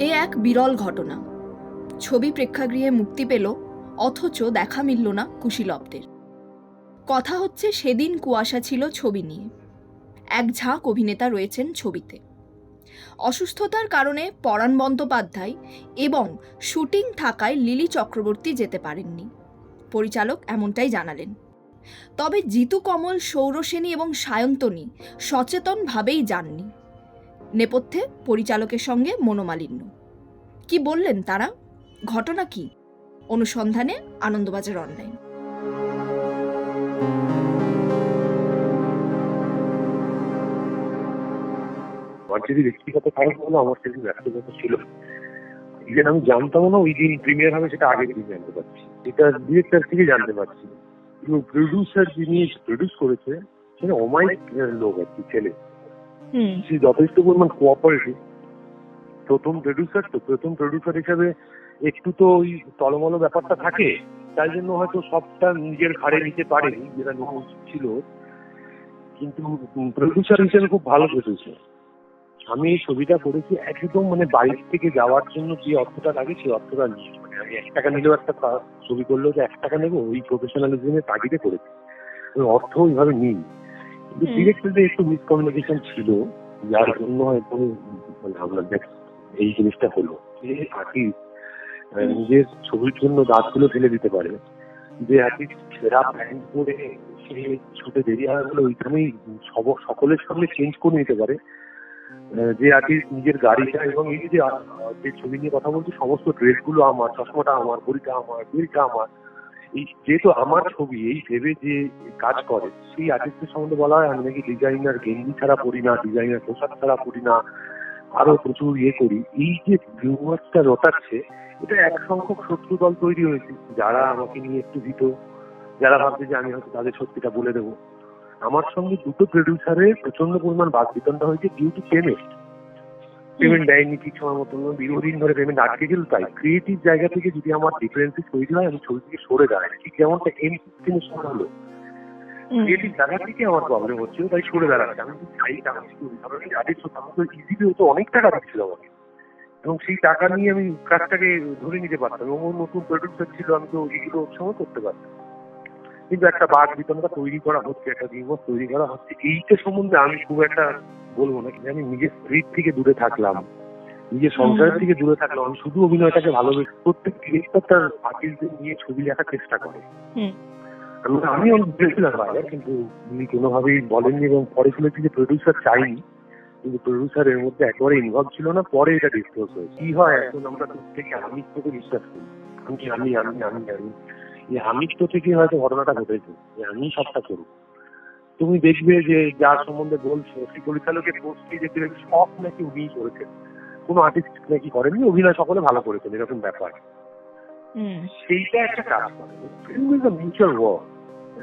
এ এক বিরল ঘটনা। ছবি প্রেক্ষাগৃহে মুক্তি পেল, অথচ দেখা মিলল না কুশীলবদের। কথা হচ্ছে সেদিন কুয়াশা ছিল ছবি নিয়ে। এক ঝাঁক অভিনেতা রয়েছেন ছবিতে। অসুস্থতার কারণে পরাণ বন্দ্যোপাধ্যায় এবং শুটিং থাকায় লিলি চক্রবর্তী যেতে পারেননি। পরিচালক এমনটাই জানালেন। তবে জিতু কমল, সৌরসেনী এবং সায়ন্তনী সচেতনভাবেই যাননি। নেপথ্যে পরিচালকের সঙ্গে মনোমালিন্য। কি বললেন তারা? ঘটনা কি? অনুসন্ধানে আনন্দবাজার অনলাইন। যদি ব্যক্তিগত কারণ হলো আমার সেদিন ব্যক্তিগত ছিল। ইভেন আমি জানতাম না ওই দিন প্রিমিয়ার হবে সেটা আগের দিন জানতে পারছি। এটা ডিরেক্টর থেকে জানতে পারছি। প্রডিউসার যিনি প্রডিউস করেছে, সেটা অমায়িক লোক আর কি, ছেলে। সে যথেষ্ট পরিমাণ কোঅপারেটিভ প্রথম প্রডিউসার তো, প্রথম প্রডিউসার একটু তো ওই টলমল ব্যাপারটা থাকে। তাই জন্য হয়তো সবটা নিজের ঘাড়ে নিতে পারেনি, যেটা উচিত ছিল। কিন্তু প্রডিউসার হিসেবে খুব ভালো প্রডিউসার আমি এই ছবিটা করেছি একদম মানে বাইরে থেকে যাওয়ার জন্য যে অর্থটা লাগে, সেই অর্থটা নিয়ে। মানে আমি এক টাকা নিলেও একটা ছবি করলেও যে এক টাকা নেব, ওই প্রফেশনালিজমের তাগিদে করেছি। অর্থ ওইভাবে নিই। ডিরেক্টরদের একটু মিসকমিউনিকেশন ছিল যার জন্য মানে এই জিনিসটা হলো যে আর্টিস্ট নিজের ছবির জন্য দাঁতগুলো ফেলে দিতে পারে। যে আর্টিস্ট সেরা করে সে ছুটে দেরি হয় বলে ওইখানেই সকলের সঙ্গে চেঞ্জ করে নিতে পারে। যে আর্টিস্ট নিজের গাড়িটা এবং এই যে যে ছবি নিয়ে কথা বলছি সমস্ত ড্রেসগুলো আমার চশমাটা আমার ঘড়িটা আমার বিলটা আমার যেহেতু আমার ছবি, এই ভেবে যে কাজ করে, সেই আর্টিস্টের সম্বন্ধে বলা হয়, আমি নাকি ডিজাইনার গেঞ্জি ছাড়া পড়ি না ডিজাইনার পোশাক ছাড়া পড়ি না, আরও প্রচুর ইয়ে করি। এই যে ভিউয়ার্সটা রটাচ্ছে, এটা এক সংখ্যক শত্রু দল তৈরি হয়েছে, যারা আমাকে নিয়ে একটু ভীত, যারা ভাবছে যে আমি হয়তো তাদের সত্যিটা বলে দেবো। আমার সঙ্গে দুটো প্রডিউসারের প্রচণ্ড পরিমাণ বাদ বিতনটা হয়েছে ডিউ টু পেমেন্ট পেমেন্ট দেয়নি ঠিক সময় মতো দীর্ঘদিন ধরে পেমেন্ট আটকে গেল তাই ক্রিয়েটিভ জায়গা থেকে যদি আমার ডিফারেন্সেস তৈরি হয় আমি ছবি থেকে সরে দাঁড়াই। ঠিক যেমনটা এম সিস্টেমে সরে হলো। ক্রিয়েটিভ জায়গা থেকে আমার প্রবলেম হচ্ছে তাই সরে দাঁড়াচ্ছে। আমি চাই টাকা আর্টিস্ট ইজিলি হতো অনেক টাকা দিচ্ছিল আমাকে। এবং সেই টাকা নিয়ে আমি কাজটাকে ধরে নিতে পারতাম। এবং ও নতুন প্রডিউসার ছিল আমি তো এইগুলো ওর সময় করতে পারতাম। কিন্তু একটা বাঘ বিতনটা তৈরি করা হচ্ছে একটা দিবস তৈরি করা হচ্ছে। এইটা সম্বন্ধে আমি খুব একটা বলব না আমি নিজের স্ত্রীর থেকে দূরে থাকলাম। নিজের সংসারের থেকে দূরে থাকলাম আমি শুধু অভিনয়টাকে ভালোবেসে প্রত্যেক ডিরেক্টর তার আর্টিস্টদের নিয়ে ছবি লেখার চেষ্টা করে। আমি আমি অনেক বলেছিলাম বাইরে কিন্তু উনি কোনোভাবেই বলেননি এবং পরে শুনেছি যে প্রডিউসার চাইনি। কিন্তু প্রডিউসার এর মধ্যে একেবারে ইনভলভ ছিল না পরে এটা ডিসক্লোজ হয়েছে। কি হয় এখন আমরা প্রত্যেকে আমিত্বকে বিশ্বাস করি। আমি আমি আমি আমি আমি। এই আমিত্ব থেকে হয়তো ঘটনাটা ঘটেছে যে আমি সবটা করি তুমি দেখবে যে যার সম্বন্ধে বলছো সেই পরিচালকের পোস্টে যে সব নাকি উনিই করেছেন কোনো আর্টিস্ট নাকি করেননি অভিনয় সকলে ভালো করেছেন এরকম ব্যাপার। হুম। সেইটা একটা কাজ করে। Film is a mutual war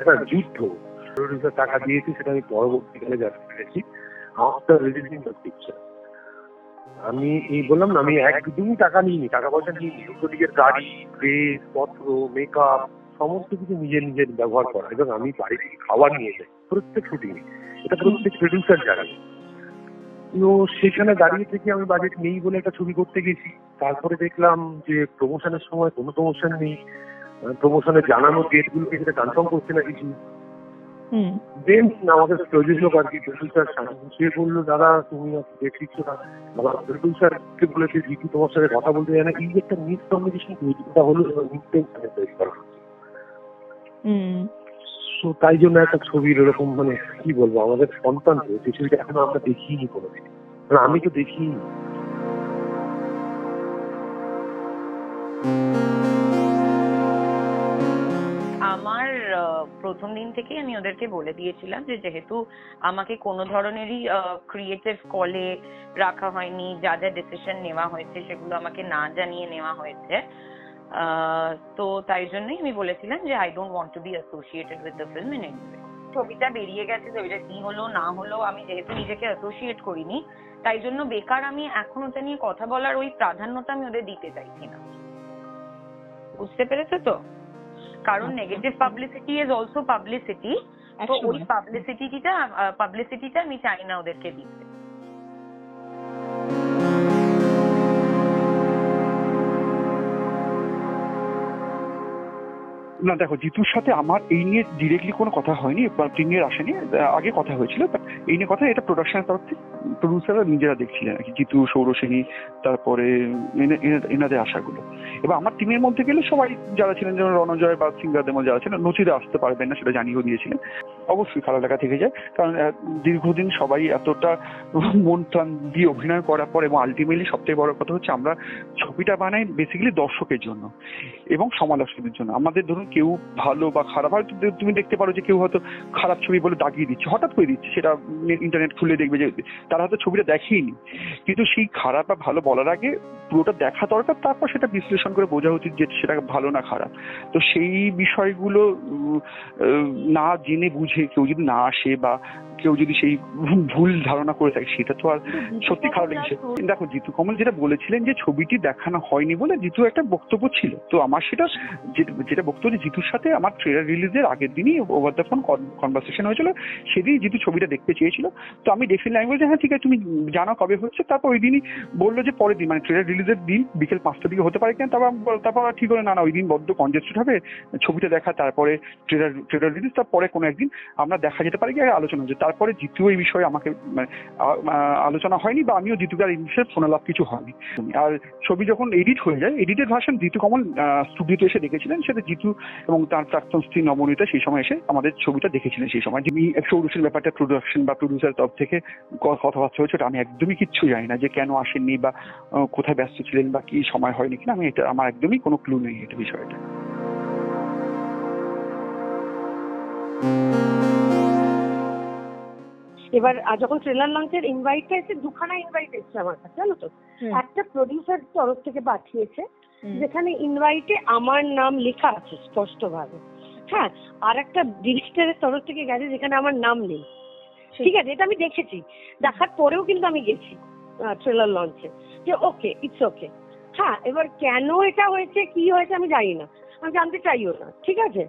একটা যুদ্ধ। প্রডিউসার টাকা দিয়েছি সেটা আমি পরবর্তীকালে জানতে পেরেছি। আফটার রিলিজিং দ্য পিকচার আমি এই বললাম না আমি একদমই টাকা নিইনি টাকা পয়সা নিইনি। দুটো নিজের গাড়ি ড্রেস পত্র মেকআপ সমস্ত কিছু নিজের নিজের ব্যবহার করা। এবং আমি বাড়ি থেকে খাবার নিয়ে যাই। প্রত্যেক শুটিং এটা প্রত্যেক প্রডিউসার জানে তো সেখানে দাঁড়িয়ে থেকে আমি বাজেট নেই বলে একটা ছবি করতে গেছি। তারপরে দেখলাম যে প্রমোশনের সময় কোনো প্রমোশন নেই। প্রমোশনে জানানো ডেট গুলোকে সেটা কনফার্ম করছে না কিছু। হুম। দেন আমাদের প্রযোজক আর কি প্রডিউসার সে বলল দাদা তুমি ডেট দিচ্ছ না আমার প্রডিউসারকে বলেছে জিতু তোমার সাথে কথা বলতে জানে এই একটা মিস কমিউনিকেশন তৈরিটা হলো এবং তৈরি করা হচ্ছে। হুম। So, তাই জন্য একটা ছবির এরকম মানে কি বলব আমাদের সন্তান তো সেই ছবিটা এখনও আমরা দেখিনি কোনোদিন। মানে আমি তো দেখিনি। আমার প্রথম দিন থেকেই আমি ওদেরকে বলে দিয়েছিলাম যে যেহেতু আমাকে কোনো ধরনেরই ক্রিয়েটিভ কলে রাখা হয়নি যা যা ডিসিশন নেওয়া হয়েছে সেগুলো আমাকে না জানিয়ে নেওয়া হয়েছে তো তাই জন্যই আমি বলেছিলাম যে I don't want to be associated with the film in any ছবিটা বেরিয়ে গেছে ছবিটা কি হলো না হলো আমি যেহেতু নিজেকে অ্যাসোসিয়েট করিনি তাই জন্য বেকার আমি এখন ওটা নিয়ে কথা বলার ওই প্রাধান্যটা আমি ওদের দিতে চাইছি না। বুঝতে পেরেছ তো? কারণ। Negative publicity is also publicity তো ওই। পাবলিসিটিটা পাবলিসিটিটা আমি চাই না ওদেরকে দিতে। না, দেখো, জিতুর সাথে আমার এই নিয়ে ডিরেক্টলি কোনো কথা হয়নি, বা প্রিমিয়ার আসেনি আগে কথা হয়েছিল বাট এই নিয়ে কথা, এটা প্রোডাকশনের তরফ থেকে প্রডিউসাররা নিজেরা দেখছিলেন আর কি, জিতু, সৌরসেনী, তারপরে এনে- এনে- এনাদের আশাগুলো। এবার আমার টিমের মধ্যে গেলে সবাই যারা ছিলেন, যেমন রণজয় বা সিঙ্গারদের মধ্যে যারা ছিলেন নচিরা আসতে পারবেন না, সেটা জানিয়েও দিয়েছিলেন। অবশ্যই খারাপ লাগা থেকে যায়। কারণ দীর্ঘদিন সবাই এতটা মন প্রাণ দিয়ে অভিনয় করার পর এবং আলটিমেটলি সবথেকে বড় কথা হচ্ছে আমরা ছবিটা বানাই বেসিক্যালি দর্শকের জন্য এবং সমালোচকদের জন্য। আমাদের ধরুন কেউ ভালো বা খারাপ, হয়তো তুমি দেখতে পারো যে কেউ হয়তো খারাপ ছবি বলে দাগিয়ে দিচ্ছে, হঠাৎ করে দিচ্ছে, সেটা ইন্টারনেট খুলে দেখবে যে তারা হয়তো ছবিটা দেখেইনি। কিন্তু সেই খারাপ বা ভালো বলার আগে পুরোটা দেখা দরকার, তারপর সেটা বিশ্লেষণ করে বোঝা উচিত যে সেটা ভালো না খারাপ। তো সেই বিষয়গুলো না জেনে বুঝে কেউ যদি না আসে বা কেউ যদি সেই ভুল ধারণা করে থাকে সেটা তো আর সত্যি খারাপ লেগেছে। দেখো জিতু কমল যেটা বলেছিলেন যে ছবিটি দেখানো হয়নি বলে জিতু একটা বক্তব্য ছিল। তো আমার সেটা যেটা বক্তব্য যে জিতুর সাথে আমার ট্রেলার রিলিজের আগের দিনই ওভার দ্য ফোন কনভারসেশন হয়েছিল সেদিনই জিতু ছবিটা দেখতে চেয়েছিল। তো আমি ডেফিনেটলি আমি বলছি হ্যাঁ ঠিক আছে তুমি জানো কবে হচ্ছে? তারপর ওই দিনই বলল যে পরের দিন মানে ট্রেলার রিলিজের দিন বিকেল পাঁচটার দিকে হতে পারে কেন তারপর তারপর ঠিক হলো না না ওই দিন বড্ড কনজেস্টেড হবে ছবিটা দেখা তারপরে ট্রেলার ট্রেলার রিলিজ তারপরে কোনো একদিন আমরা দেখা যেতে পারি কি আলোচনা হচ্ছে। তারপরে জিতু এই বিষয়ে আমাকে মানে আলোচনা হয়নি বা আমিও জিতুকে আর এই বিষয়ে ফোনালাপ কিছু হয়নি। আর ছবি যখন এডিট হয়ে যায় এডিটেড ভার্সন জিতু কমল স্টুডিওতে এসে দেখেছিলেন, সেটা জিতু এবং তার প্রাক্তন স্ত্রী নবনীতা সেই সময় এসে আমাদের ছবিটা দেখেছিলেন সেই সময়। যিনি সৌরসের ব্যাপারটা প্রোডাকশন বা প্রডিউসার তরফ থেকে কথাবার্তা হয়েছে, ওটা আমি একদমই কিচ্ছু জানি না যে কেন আসেননি বা কোথায় ব্যস্ত ছিলেন বা কি সময় হয়নি কিনা, আমি এটা, আমার একদমই কোনো ক্লু নেই এটা বিষয়টা। এবার যখন ট্রেলার লঞ্চের ইনভাইটটা এসে দুখানা ইনভাইট এসেছে আমার কাছে জানো তো? একটা প্রডিউসার তরফ থেকে পাঠিয়েছে যেখানে ইনভাইটে আমার নাম লেখা আছে স্পষ্টভাবে। হ্যাঁ আর একটা ডিরেক্টরের তরফ থেকে গেছে যেখানে আমার নাম নেই। ঠিক আছে এটা আমি দেখেছি। দেখার পরেও কিন্তু আমি গেছি ট্রেলার লঞ্চে যে ওকে ইটস ওকে হ্যাঁ এবার কেন এটা হয়েছে কি হয়েছে আমি জানি না। আমি জানতে চাইও না ঠিক আছে?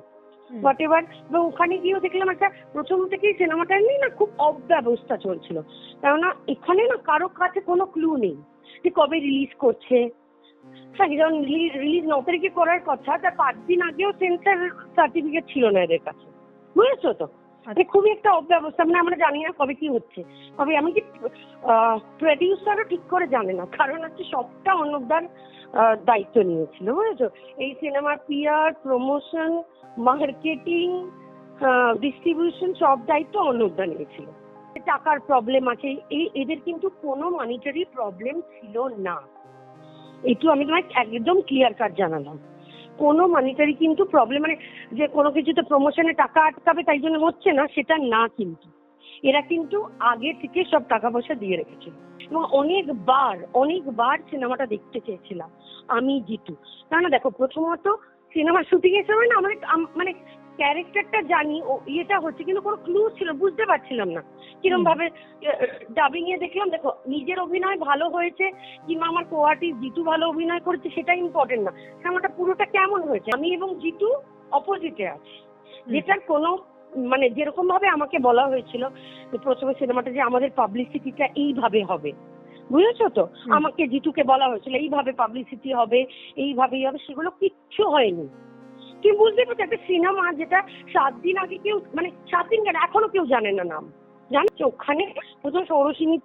হুম। তো এবার ওখানে গিয়েও দেখলাম একটা প্রথম থেকেই সিনেমাটা নিয়ে না খুব অব্যবস্থা চলছিল। কেননা এখানে না কারও কাছে কোনো ক্লু নেই যে কবে রিলিজ করছে। হ্যাঁ যেমন রিলিজ ন তারিখে করার কথা তার পাঁচ দিন আগেও সেন্সার সার্টিফিকেট ছিল না এদের কাছে। বুঝেছ তো? মানে খুবই একটা অব্যবস্থা মানে আমরা জানি না কবে কি হচ্ছে। কবে এমনকি প্রডিউসারও ঠিক করে জানে না কারণ হচ্ছে সবটা আহ, দায়িত্ব নিয়েছিল বুঝেছ? এই সিনেমার পিআর প্রমোশন মার্কেটিং ডিস্ট্রিবিউশন সব দায়িত্ব অন্নদা নিয়েছিল। টাকার প্রবলেম আছে এই এদের কিন্তু কোনো মানিটারি প্রবলেম ছিল না। একটু আমি তোমায় একদম ক্লিয়ার কাট জানালাম। কোনো মানিটারি কিন্তু প্রবলেম মানে যে কোনো কিছুতে প্রমোশনে টাকা আটকাবে তাই জন্য হচ্ছে না, সেটা না কিন্তু। এরা কিন্তু আগে থেকে সব টাকা পয়সা দিয়ে রেখেছিল এবং অনেকবার অনেকবার সিনেমাটা দেখতে চেয়েছিলাম, আমি, জিতু। না দেখো, প্রথমত সিনেমা শুটিং এর সময় না, আমাদের মানে ক্যারেক্টারটা জানি ও ইয়েটা হচ্ছে কিন্তু কোনো ক্লু ছিল বুঝতে পারছিলাম না। কিরম ভাবে ডাবিং এ দেখলাম দেখো নিজের অভিনয় ভালো হয়েছে কিংবা আমার কো আর্টিস্ট জিতু ভালো অভিনয় করেছে সেটা ইম্পর্টেন্ট না। সিনেমাটা পুরোটা কেমন হয়েছে? আমি এবং জিতু অপোজিটে আছি। যেটার কোনো মানে যেরকম ভাবে আমাকে বলা হয়েছিল যে প্রথমে সিনেমাটা যে আমাদের পাবলিসিটিটা এইভাবে হবে। বুঝেছ তো? আমাকে জিতুকে বলা হয়েছিল এইভাবে পাবলিসিটি হবে এইভাবেই হবে সেগুলো কিচ্ছু হয়নি। তুমি বুঝতে পারছ? একটা সিনেমা যেটা সাত দিন আগে কেউ মানে সাত দিন কেন? এখনও কেউ জানে না নাম। জানিস ওখানে প্রথম সৌরসিনী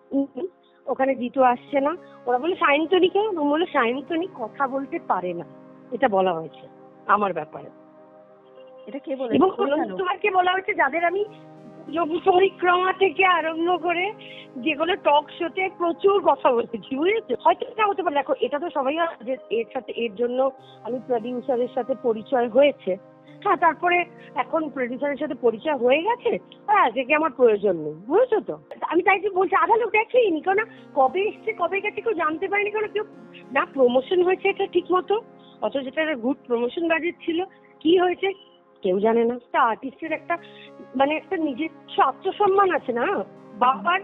ওখানে জিতু আসছে না। ওরা বলে সায়ন্তনীকে বলে সায়ন্তনী কথা বলতে পারে না। এটা বলা হয়েছে আমার ব্যাপারে। এটা কে বলে এবং তোমাকে বলা হয়েছে? যাদের আমি যোগ পরিক্রমা থেকে আরম্ভ করে যেগুলো টক শোতে প্রচুর কথা বলেছি, বুঝেছ? হয়তো এটা হতে পারে। দেখো, এটা তো সবাই যে এর সাথে, এর জন্য আমি প্রডিউসারের সাথে পরিচয় হয়েছে। হ্যাঁ তারপরে এখন প্রডিউসারের সাথে পরিচয় হয়ে গেছে। হ্যাঁ থেকে আমার প্রয়োজন নেই, বুঝেছ তো? আমি তাই যে বলছি, আধা লোক দেখেইনি কারণ কবে এসছে কবে গেছে কেউ জানতে পারেনি কারণ কেউ না প্রমোশন হয়েছে এটা ঠিক মতো, অথচ এটা একটা গুড প্রমোশন বাজেট ছিল। কি হয়েছে, কেউ জানে না। একটা আর্টিস্টের একটা মানে একটা নিজস্ব আত্মসম্মান আছে না? বাবার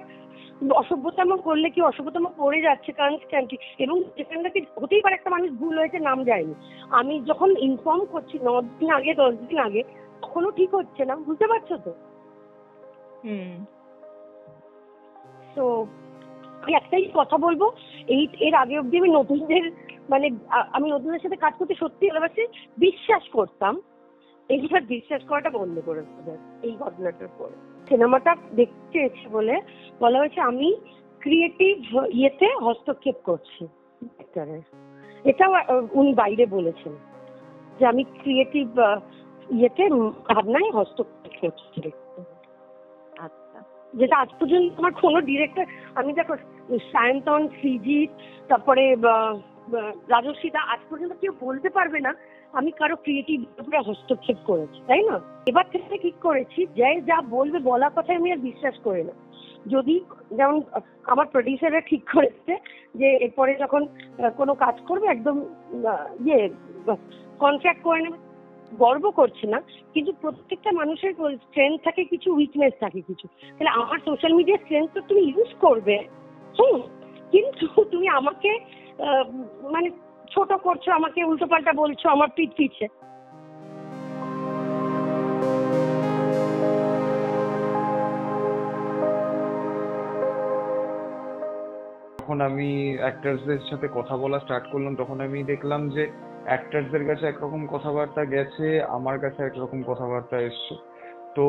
অসভ্যতম করলে কি অসভ্যতম পড়ে যাচ্ছে কনস্ট্যান্টলি এবং যেখানে হতেই পারে একটা মানুষ ভুল হয়েছে নাম যায়নি। আমি যখন ইনফর্ম করছি ন দিন আগে দশ দিন আগে তখনও ঠিক হচ্ছে না বুঝতে পারছ তো? হুম। তো আমি একটাই কথা বলব এই এর আগে অব্দি আমি নতুনদের মানে আমি নতুনদের সাথে কাজ করতে সত্যি ভালোবাসি বিশ্বাস করতাম। এইবার বিশ্বাস করাটা বন্ধ করে দেবে এই ঘটনাটার পরে। সিনেমাটা দেখতে এসে বলে বলা হয়েছে আমি ক্রিয়েটিভ ইয়েতে হস্তক্ষেপ করছি। এটাও উনি বাইরে বলেছেন যে আমি ক্রিয়েটিভ ইয়েতে ভাবনায় হস্তক্ষেপ করছি। আচ্ছা যেটা আজ পর্যন্ত আমার কোনো ডিরেক্টর আমি দেখো সায়ন্তন সৃজিৎ তারপরে বা- আজ পর্যন্ত কেউ বলতে পারবে না আমি কারও ক্রিয়েটিভ হস্তক্ষেপ করেছি, তাই না? এবার থেকে ঠিক করেছি, যে যা বলবে বলা কথায় আমি আর বিশ্বাস করি না। যদি যেমন আমার প্রডিউসাররা ঠিক করেছে যে এরপরে যখন কোনো কাজ করবে, একদম ইয়ে কন্ট্রাক্ট করে নেবে, গর্ব করছি না, কিন্তু প্রত্যেকটা মানুষের স্ট্রেংথ থাকে, কিছু উইকনেস থাকে কিছু। তাহলে আমার সোশ্যাল মিডিয়ার স্ট্রেংথ তো তুমি ইউজ করবে, হুম, কিন্তু তুমি আমাকে মানে ছোট করছ, আমাকে উল্টোপাল্টা বলছো, আমার পিঠ যখন আমি অ্যাক্টার্সদের সাথে কথা বলা স্টার্ট করলাম, তখন আমি দেখলাম যে অ্যাক্টার্সদের কাছে একরকম কথাবার্তা গেছে, আমার কাছে একরকম কথাবার্তা এসছে। তো,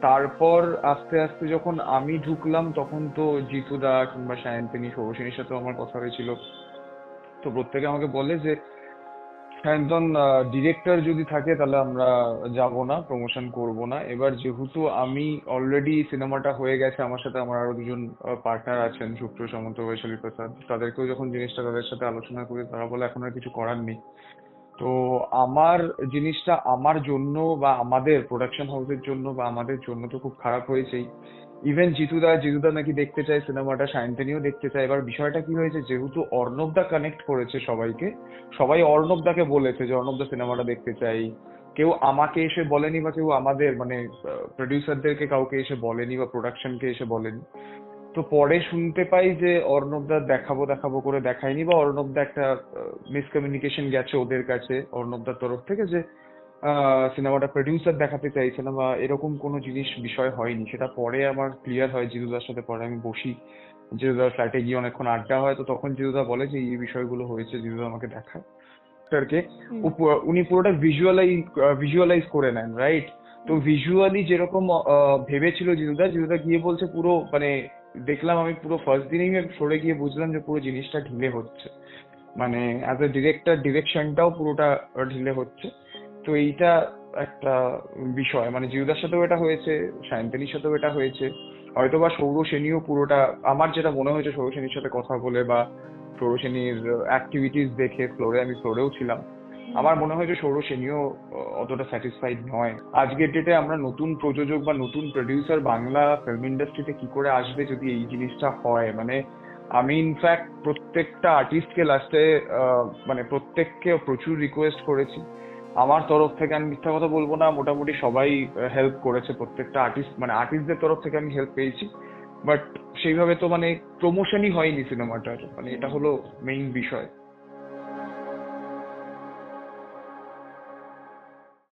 তারপর আস্তে আস্তে যখন আমি ঢুকলাম, তখন তো জিতুদা কিংবা সায়ন্তিনী সৌরসেনীর সাথেও আমার কথা হয়েছিল। তো প্রত্যেকে আমাকে বলে যে সায়ন্তন ডিরেক্টর যদি থাকে তাহলে আমরা যাব না প্রমোশন করব না। এবার যেহেতু আমি অলরেডি সিনেমাটা হয়ে গেছে, আমার সাথে আমার আরও দুজন পার্টনার আছেন সুপ্রিয় সামন্ত, বৈশালী প্রসাদ। তাদেরকেও যখন জিনিসটা তাদের সাথে আলোচনা করি, তারা বলে এখন আর কিছু করার নেই। তো আমার জিনিসটা আমার জন্য বা আমাদের প্রোডাকশন হাউসের জন্য বা আমাদের জন্য তো খুব খারাপ হয়েছেই। ইভেন জিতুদা জিতুদা নাকি দেখতে চায় সিনেমাটা সায়ন্তিনীও দেখতে চায়। এবার বিষয়টা কি হয়েছে, যেহেতু অর্ণবদা কানেক্ট করেছে সবাইকে, সবাই অর্ণবদাকে বলেছে যে অর্ণবদা সিনেমাটা দেখতে চাই। কেউ আমাকে এসে বলেনি বা কেউ আমাদের মানে প্রডিউসারদেরকে কাউকে এসে বলেনি বা প্রোডাকশনকে এসে বলেনি। তো পরে শুনতে পাই যে অর্ণবদা দেখাবো দেখাবো করে দেখায়নি বা অর্ণবদা একটা মিসকমিউনিকেশন গেছে ওদের কাছে অর্ণবদার তরফ থেকে যে সিনেমাটা প্রডিউসার দেখাতে চাইছে না বা এরকম কোনো জিনিস বিষয় হয়নি। সেটা পরে আমার ক্লিয়ার হয় জিতুদার সাথে পরে আমি বসি। জিতুদার ফ্ল্যাটে গিয়ে অনেকক্ষণ আড্ডা হয় তো তখন জিতুদা বলে যে এই বিষয়গুলো হয়েছে জিতুদা আমাকে দেখায় উপ- উনি পুরোটা ভিজুয়ালাইজ ভিজুয়ালাইজ করে নেন রাইট তো ভিজুয়ালি যেরকম ভেবেছিল জিতুদা জিতুদা গিয়ে বলছে পুরো মানে দেখলাম আমি পুরো ফার্স্ট দিনেই আমি সরে গিয়ে বুঝলাম যে পুরো জিনিসটা ঢিলে হচ্ছে। মানে অ্যাজ এ ডিরেক্টর ডিরেকশনটাও পুরোটা ঢিলে হচ্ছে। তো এইটা একটা বিষয়। মানে জিউদার সাথেও এটা হয়েছে, সায়ন্তনীর সাথেও এটা হয়েছে। হয়তো বা সৌর পুরোটা, আমার যেটা মনে হয়েছে সৌর সেনীর সাথে কথা বলে বা সৌর সেনীর অ্যাক্টিভিটিস দেখে ফ্লোরে আমি ফ্লোরেও ছিলাম। আমার মনে হয় যে সৌর সেনীও অতটা স্যাটিসফাইড নয়। আজকের ডেটে আমরা নতুন প্রযোজক বা নতুন প্রডিউসার বাংলা ফিল্ম ইন্ডাস্ট্রিতে কি করে আসবে যদি এই জিনিসটা হয়? মানে আমি ইনফ্যাক্ট প্রত্যেকটা আর্টিস্টকে লাস্টে মানে প্রত্যেককে প্রচুর রিকোয়েস্ট করেছি। আমার তরফ থেকে আমি মিথ্যা কথা বলব না, মোটামুটি সবাই হেল্প করেছে প্রত্যেকটা আর্টিস্ট মানে আর্টিস্টদের তরফ থেকে আমি হেল্প পেয়েছি। বাট সেইভাবে তো মানে প্রমোশনই হয়নি সিনেমাটার মানে এটা হলো মেইন বিষয়।